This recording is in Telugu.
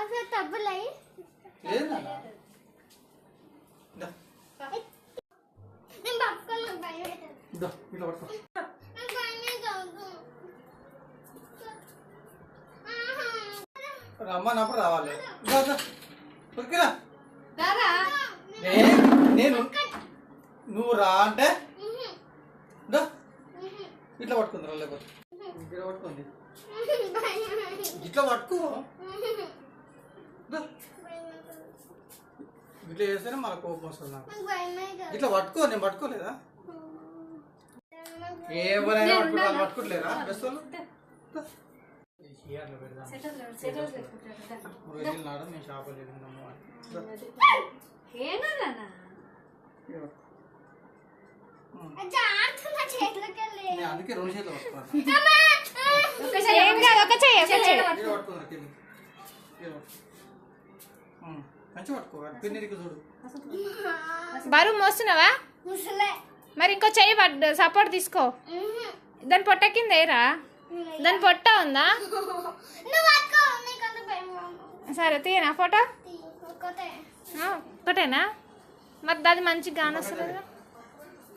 అసలు తబ్బులై నేను పట్టుకోను భయం. రమ్మన్నప్పుడు రావాలి. ఉరికిరా. నేను నువ్వు రా అంటే. ఇట్లా పట్టుకుందిరా లేకపోతే. ఇట్లా పట్టుకుంది. ఇట్లా పట్టుకో. ఇట్లా చేస్తేనే మళ్ళీ కోపం వస్తుంది నాకు. ఇట్లా పట్టుకో నేను పట్టుకోలేదా? ఎవరైనా పట్టుకుంటారు పట్టుకోలేరా నాడు షాపులు. నేను అందుకే రెండు చేతులు కాదు ఒక చెయ్యి ఒక చెయ్యి పట్టుకో. పిన్నిరికి చూడు. బరువు మోస్తున్నావా? ముసలే. మరి ఇంకో చెయ్యి సపోర్ట్ తీసుకో. దాని పొట్ట కింద ఏరా? దాని పొట్ట ఉందా. సరే తీయనా ఫోటో? ఒకటేనా మరి అది మంచిగా కానొస్తుంది